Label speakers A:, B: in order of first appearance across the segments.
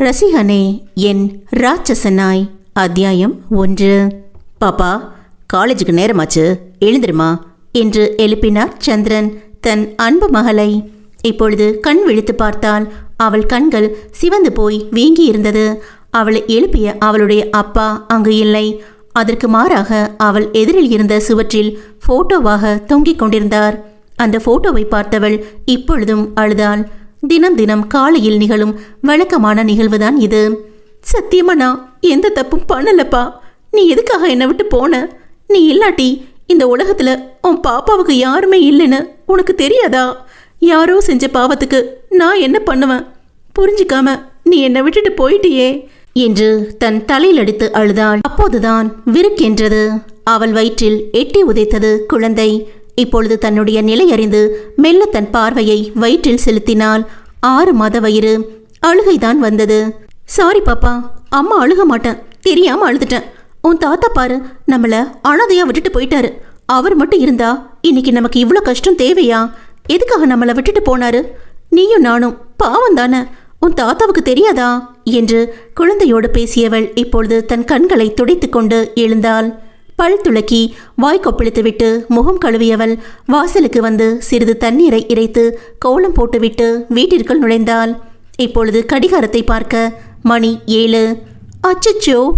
A: ரசிகனே என் ராட்சசனாய். அத்தியாயம் ஒன்று. பாப்பா காலேஜுக்கு நேரமாச்சு. எழுந்திருமா? என்று எழுப்பினார் சந்திரன் தன் அன்பு மகளை. இப்பொழுது கண் விழித்து பார்த்தால் அவள் கண்கள் சிவந்து போய் வீங்கி இருந்தது அவளை எழுப்பிய அவளுடைய அப்பா அங்கு இல்லை. அதற்கு மாறாக அவள் எதிரில் இருந்த சுவற்றில் போட்டோவாக தொங்கிக் கொண்டிருந்தார். அந்த போட்டோவை பார்த்தவள் இப்பொழுதும் அழுதாள். தினம் தினம் காலையில் நிகழும் வழக்கமான நிகழ்வுதான் இது. சத்தியமா நான் எந்த தப்பும் பண்ணலப்பா. நீ எதுக்காக என்னை விட்டு போன? நீ இல்லாட்டி இந்த உலகத்துல உன் பாப்பாவுக்கு யாருமே இல்லைன்னு உனக்கு தெரியாதா? யாரோ செஞ்ச பாவத்துக்கு நான் என்ன பண்ணுவேன்? புரிஞ்சுக்காம நீ என்னை விட்டுட்டு போயிட்டியே. என்று தன் தலையில் அடித்து அழுதாள் அப்போதுதான் விருக்கென்றது அவள் வயிற்றில் எட்டி உதைத்தது குழந்தை. இப்பொழுது தன்னுடைய நிலை அறிந்து மெல்ல தன் பார்வையை வயிற்றில் செலுத்தினாள். ஆறு மாத வயிறு. அழுகைதான் வந்தது. சாரி பாப்பா. அம்மா அழுக மாட்டேன். தெரியாம அழுதுட்டேன். உன் தாத்தா பாரு. நம்மள அனாதையா விட்டுட்டு போயிட்டாரு. அவர் மட்டும் இருந்தா இன்னைக்கு நமக்கு இவ்வளோ கஷ்டம் தேவையா? எதுக்காக நம்மளை விட்டுட்டு போனாரு? நீயும் நானும். பாவம் தானே. உன் தாத்தாவுக்கு தெரியாதா? என்று குழந்தையோடு பேசியவள் இப்பொழுது தன் கண்களை துடைத்து கொண்டு எழுந்தாள். பல் துளக்கி வாய் கொப்பளித்துவிட்டு முகம் கழுவியவள் வாசலுக்கு வந்து சிறிது தண்ணீரை இறைத்து கோலம் போட்டுவிட்டு வீட்டிற்குள் நுழைந்தாள். இப்பொழுது கடிகாரத்தை பார்க்க மணி ஏழு. அச்சச்சோ!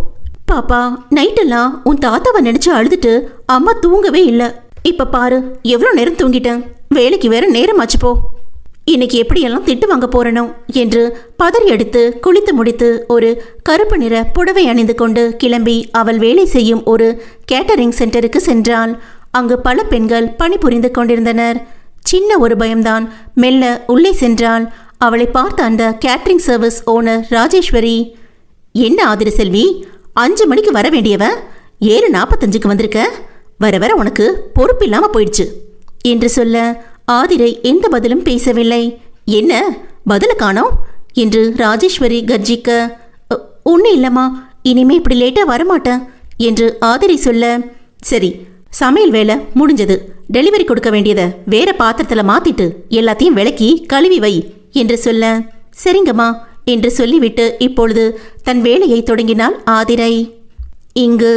A: பாப்பா நைட்டெல்லாம் உன் தாத்தாவை நினைச்சு அழுதுட்டு அம்மா தூங்கவே இல்லை. இப்ப பாரு எவ்வளோ நேரம் தூங்கிட்டேன். வேலைக்கு வேற நேரமாச்சு போ. இன்னைக்கு எப்படியெல்லாம் திட்டு வாங்க போறனோ என்று பதறி எடுத்து குளித்து முடித்து ஒரு கருப்பு நிற புடவை அணிந்து கொண்டு கிளம்பி அவள் வேலை செய்யும் ஒரு கேட்டரிங் சென்டருக்கு சென்றாள். அங்கு பல பெண்கள் பணிபுரிந்து கொண்டிருந்தனர். சின்ன ஒரு பயம்தான். மெல்ல உள்ளே சென்றாள். அவளை பார்த்த அந்த கேட்டரிங் சர்வீஸ் ஓனர் ராஜேஸ்வரி என்ன ஆதிர செல்வி? அஞ்சு மணிக்கு வர வேண்டியவ? ஏழு நாற்பத்தஞ்சுக்கு வந்திருக்க? வர வர உனக்கு பொறுப்பு இல்லாமல் போயிடுச்சு என்று சொல்ல ஆதிரை எந்த பதிலும் பேசவில்லை. என்ன? பதில காணோம்? என்று ராஜேஸ்வரி கர்ஜிக்க ஒன்றும் இல்லைம்மா இனிமே இப்படி லேட்டாக வரமாட்டேன் என்று ஆதிரை சொல்ல சரி சமையல் வேலை முடிஞ்சது. டெலிவரி கொடுக்க வேண்டியதை வேற பாத்திரத்தில் மாத்திட்டு எல்லாத்தையும் விளக்கி கழுவி வை என்று சொல்ல சரிங்கம்மா என்று சொல்லிவிட்டு இப்பொழுது தன் வேலையை தொடங்கினாள் ஆதிரை. இங்கு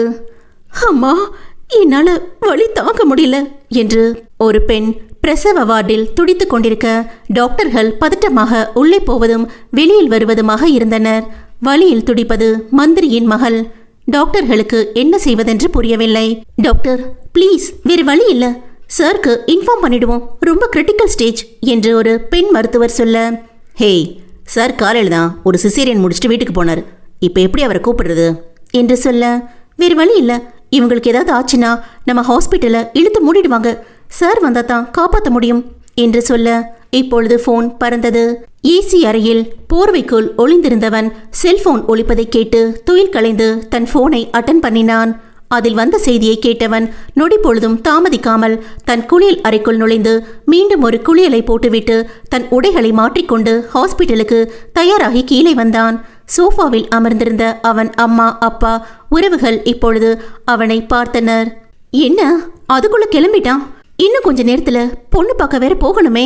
A: அம்மா என்னால் வழி தாங்க முடியல என்று ஒரு பெண் பிரசவ வார்டில் துடித்துக் கொண்டிருக்க டாக்டர்கள் பதட்டமாக உள்ளே போவதும் வெளியில் வருவதுமாக இருந்தனர். வழியில் துடிப்பது மந்திரியின் மகள். டாக்டர்களுக்கு என்ன செய்வதென்று புரியவில்லை. டாக்டர் ப்ளீஸ் வேறு வழி இல்ல. சார்க்கு இன்ஃபார்ம் பண்ணிடுவோம். ரொம்ப கிரிட்டிக்கல் ஸ்டேஜ் என்று ஒரு பெண் மருத்துவர் சொல்ல. ஹேய் சார் காலையில் தான் ஒரு சிசேரியன் முடிச்சுட்டு வீட்டுக்கு போனார். இப்போ எப்படி அவரை கூப்பிடுறது? என்று சொல்ல. வேறு வழி இல்லை. இவங்களுக்கு ஏதாவது ஆச்சுன்னா நம்ம ஹாஸ்பிட்டலை இழுத்து மூடிடுவாங்க. சார் வந்தாதான் காப்பாற்ற முடியும் என்று சொல்ல இப்பொழுது ஃபோன் பறந்தது. ஏசி அறையில் போர்வைக்குள் ஒளிந்திருந்தவன் செல்போன் ஒழிப்பதை கேட்டு துயில் கலைந்து தன் போனை அட்டன் பண்ணினான். அதில் வந்த செய்தியை கேட்டவன் நொடி பொழுதும் தாமதிக்காமல் தன் குளியல் அறைக்குள் நுழைந்து மீண்டும் ஒரு குளியலை போட்டுவிட்டு தன் உடைகளை மாற்றிக்கொண்டு ஹாஸ்பிட்டலுக்கு தயாராகி கீழே வந்தான். சோஃபாவில் அமர்ந்திருந்த அவன் அம்மா அப்பா உறவுகள் இப்பொழுது அவனை பார்த்தனர். என்ன? அதுக்குள்ள கிளம்பிட்டான்? இன்னும் கொஞ்ச நேரத்துல பொண்ணு பார்க்க வேற போகணுமே.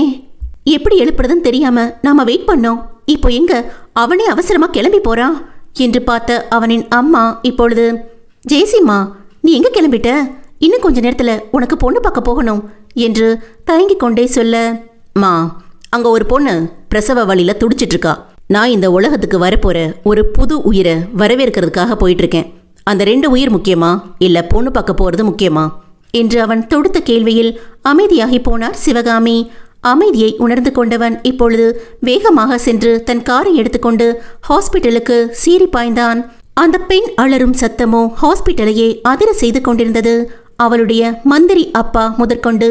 A: எப்படி எழுப்புறதுன்னு தெரியாம நாம வெயிட் பண்ணோம். இப்போ எங்க? அவனே அவசரமா கிளம்பி போறான். என்று பார்த்த அவனின் அம்மா இப்பொழுது ஜெயசிம்மா நீ எங்க கிளம்பிட்ட? இன்னும் கொஞ்ச நேரத்துல உனக்கு பொண்ணு பார்க்க போகணும் என்று தயங்கிக் கொண்டே சொல்ல மா அங்க ஒரு பொண்ணு பிரசவ வழியில துடிச்சிட்டு இருக்கா. நான் இந்த உலகத்துக்கு வரப்போற ஒரு புது உயிரை வரவேற்கிறதுக்காக போயிட்டு இருக்கேன். அந்த ரெண்டு உயிர் முக்கியமா? இல்ல பொண்ணு பார்க்க போறது முக்கியமா? என்று அவன் தொடுத்த கேள்வியில் அமைதியாகி போனார் சிவகாமி. அமைதியை உணர்ந்து கொண்டவன் இப்பொழுது வேகமாக சென்று தன் காரை எடுத்துக்கொண்டு ஹாஸ்பிட்டலுக்கு சீறி பாய்ந்தான். அந்த பெண் அலறும் சத்தமோ ஹாஸ்பிட்டலையே அதிர செய்து கொண்டிருந்தது. அவளுடைய மந்திரி அப்பா முதற்கொண்டு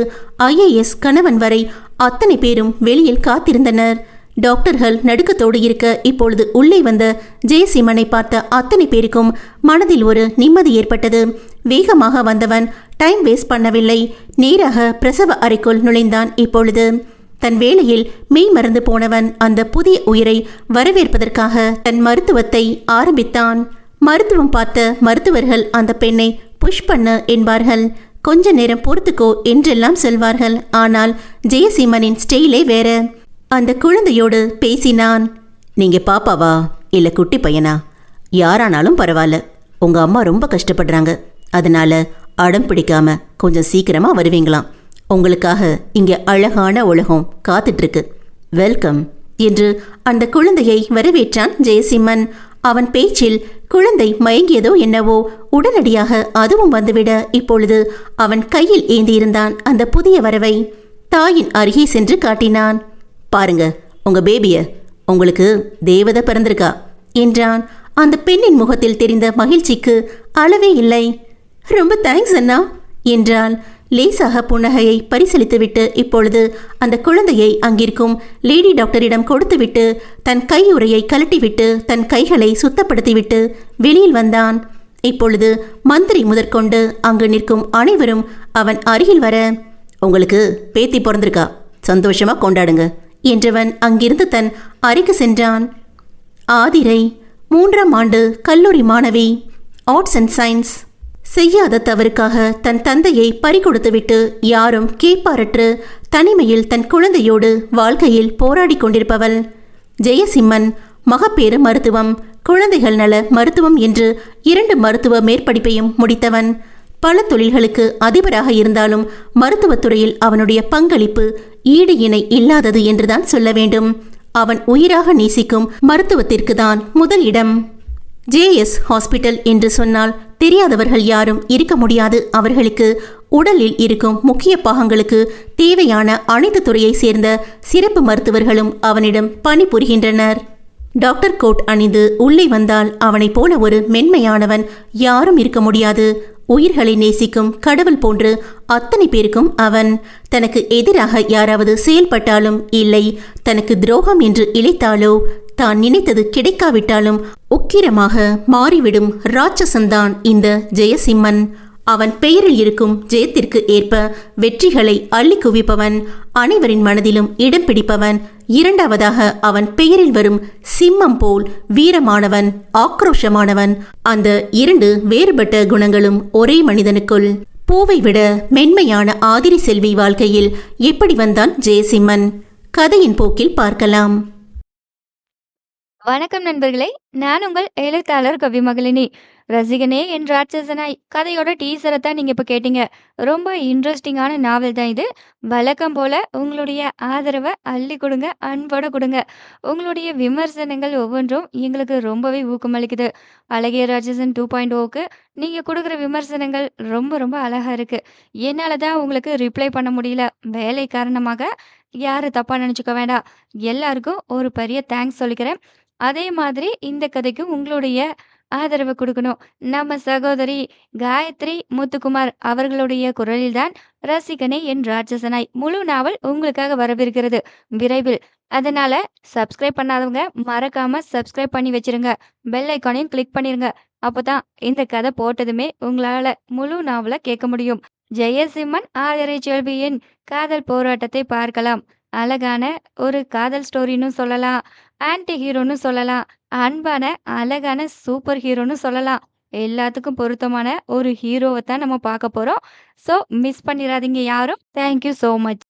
A: ஐஏஎஸ் கணவன் வரை அத்தனை பேரும் வெளியில் காத்திருந்தனர். டாக்டர்கள் நடுக்கத்தோடு இருக்க இப்பொழுது உள்ளே வந்த ஜெயசிம்மனை பார்த்த அத்தனை பேருக்கும் மனதில் ஒரு நிம்மதி ஏற்பட்டது. வேகமாக வந்தவன் டைம் வேஸ்ட் பண்ணவில்லை. நேராக பிரசவ அறைக்குள் நுழைந்தான் இப்பொழுது. தன் வேலையில் மெய் மறந்து போனவன் அந்த புதிய உயிரை வரவேற்பதற்காக தன் மருத்துவத்தை ஆரம்பித்தான். மருத்துவம் பார்த்த மருத்துவர்கள் அந்த பெண்ணை புஷ் பண்ண என்பார்கள். கொஞ்ச நேரம் பொறுத்துக்கோ என்றெல்லாம் சொல்வார்கள். ஆனால் ஜெயசீமனின் ஸ்டைலே வேற. அந்த குழந்தையோடு பேசினான். நீங்க பாப்பாவா? இல்லை குட்டி பையனா? யாரானாலும் பரவாயில்ல. உங்க அம்மா ரொம்ப கஷ்டப்படுறாங்க. அதனால அடம் பிடிக்காம கொஞ்சம் சீக்கிரமா வருவீங்களாம். உங்களுக்காக இங்க அழகான உலகம் காத்துட்டு இருக்கு வெல்கம். என்று அந்த குழந்தையை வரவேற்றான் ஜெயசிம்மன். அவன் பேச்சில் குழந்தை மயங்கியதோ என்னவோ உடனடியாக அதுவும் வந்துவிட இப்பொழுது அவன் கையில் ஏந்தியிருந்தான் அந்த புதிய வரவை. தாயின் அருகே சென்று காட்டினான். பாருங்க உங்க பேபிய உங்களுக்கு தேவதை பிறந்திருக்கா? என்றான். அந்த பெண்ணின் முகத்தில் தெரிந்த மகிழ்ச்சிக்கு அளவே இல்லை. ரொம்ப தேங்க்ஸ் அண்ணா என்றால் லேசாக புன்னகையை பரிசளித்துவிட்டு இப்பொழுது அந்த குழந்தையை அங்கிருக்கும் லேடி டாக்டரிடம் கொடுத்துவிட்டு தன் கையுறையை கழட்டிவிட்டு தன் கைகளை சுத்தப்படுத்திவிட்டு வெளியில் வந்தான். இப்பொழுது மந்திரி முதற்கொண்டு அங்கு நிற்கும் அனைவரும் அவன் அருகில் வர உங்களுக்கு பேத்தி பிறந்திருக்கா? சந்தோஷமா கொண்டாடுங்க என்றவன் அங்கிருந்து தன் அறைக்கு சென்றான். ஆதிரை மூன்றாம் ஆண்டு கல்லூரி மாணவி ஆர்ட்ஸ் அண்ட் சயின்ஸ் செய்யாத தவறுக்காக தன் தந்தையை பறிகொடுத்துவிட்டு யாரும் கேட்பாரற்று தனிமையில் தன் குழந்தையோடு வாழ்க்கையில் போராடி கொண்டிருப்பவள். ஜெயசிம்மன் மகப்பேறு மருத்துவம் குழந்தைகள் நல மருத்துவம் என்று இரண்டு மருத்துவ மேற்படிப்பையும் முடித்தவன். பல தொழில்களுக்கு அதிபராக இருந்தாலும் மருத்துவத்துறையில் அவனுடைய பங்களிப்பு ஈடு இணை இல்லாதது என்றுதான் சொல்ல வேண்டும். அவன் உயிராக நேசிக்கும் மருத்துவத்திற்கு தான் முதல் இடம். ஜேஎஸ் ஹாஸ்பிட்டல் என்று சொன்னால் தெரியாதவர்கள் யாரும் இருக்க முடியாது. அவர்களுக்கு உடலில் இருக்கும் முக்கிய பாகங்களுக்கு தேவையான அனைத்து துறையை சேர்ந்த சிறப்பு மருத்துவர்களும் அவனிடம் பணிபுரிகின்றனர். டாக்டர் கோட் அணிந்து உள்ளே வந்தால் அவனைப் போல ஒரு மென்மையானவன் யாரும் இருக்க முடியாது. உயிர்களை நேசிக்கும் கடவுள் போன்று அத்தனை பேருக்கும் அவன். தனக்கு எதிராக யாராவது செயல்பட்டாலும் இல்லை தனக்கு துரோகம் என்று இழைத்தாலோ தான் நினைத்தது கிடைக்காவிட்டாலும் உக்கிரமாக மாறிவிடும் ராட்சசன்தான் இந்த ஜெயசிம்மன். அவன் பெயரில் இருக்கும் ஜெயத்திற்கு ஏற்ப வெற்றிகளை அள்ளி குவிப்பவன் அனைவரின் மனதிலும் இடம் பிடிப்பவன் இரண்டாவதாக அவன் பெயரில் வரும் சிம்மம் போல் வீரமானவன் ஆக்ரோஷமானவன். அந்த இரண்டு வேறுபட்ட குணங்களும் ஒரே மனிதனுக்குள். பூவை விட மென்மையான ஆதிரி செல்வி வாழ்க்கையில் எப்படி வந்தான் ஜெயசிம்மன்? கதையின் போக்கில் பார்க்கலாம்.
B: வணக்கம் நண்பர்களே. நான் உங்கள் எழுத்தாளர் கவிமகளினி. ரசிகனே என் ராட்சசனாய் கதையோட டீசரை தான் நீங்கள் இப்போ கேட்டீங்க. ரொம்ப இன்ட்ரெஸ்டிங்கான நாவல் தான் இது. வழக்கம் போல் உங்களுடைய ஆதரவை அள்ளி கொடுங்க அன்போட கொடுங்க. உங்களுடைய விமர்சனங்கள் ஒவ்வொன்றும் எங்களுக்கு ரொம்பவே ஊக்கமளிக்குது. அழகிய ராட்சசன் டூ பாயிண்ட் ஓக்கு நீங்கள் கொடுக்குற விமர்சனங்கள் ரொம்ப ரொம்ப அழகாக இருக்குது என்னால் தான் உங்களுக்கு ரிப்ளை பண்ண முடியல. வேலை காரணமாக யாரும் தப்பாக நினச்சிக்க வேண்டாம். எல்லாருக்கும் ஒரு பெரிய தேங்க்ஸ் சொல்லிக்கிறேன். அதே மாதிரி இந்த கதைக்கு உங்களுடைய ஆதரவு கொடுக்கணும். நம்ம சகோதரி காயத்ரி முத்துக்குமார் அவர்களுடைய குரலில்தான் ரசிகனே என் ராட்சசனாய். முழு நாவல் உங்களுக்காக வரவிருக்கிறது. விரைவில். அதனால சப்ஸ்கிரைப் பண்ணாதவங்க மறக்காம சப்ஸ்கிரைப் பண்ணி வச்சிருங்க. பெல் ஐக்கானையும் கிளிக் பண்ணிருங்க. அப்போதான் இந்த கதை போட்டதுமே உங்களால முழு நாவலை கேட்க முடியும். ஜெயசிம்மன் ஆதரை செல்வியின் காதல் போராட்டத்தை பார்க்கலாம். அழகான ஒரு காதல் ஸ்டோரின்னு சொல்லலாம். ஆன்டி ஹீரோன்னு சொல்லலாம். அன்பான அழகான சூப்பர் ஹீரோன்னு சொல்லலாம். எல்லாத்துக்கும் பொருத்தமான ஒரு ஹீரோவை தான் நம்ம பார்க்க போகிறோம் ஸோ மிஸ் பண்ணிடாதீங்க யாரும். Thank you so much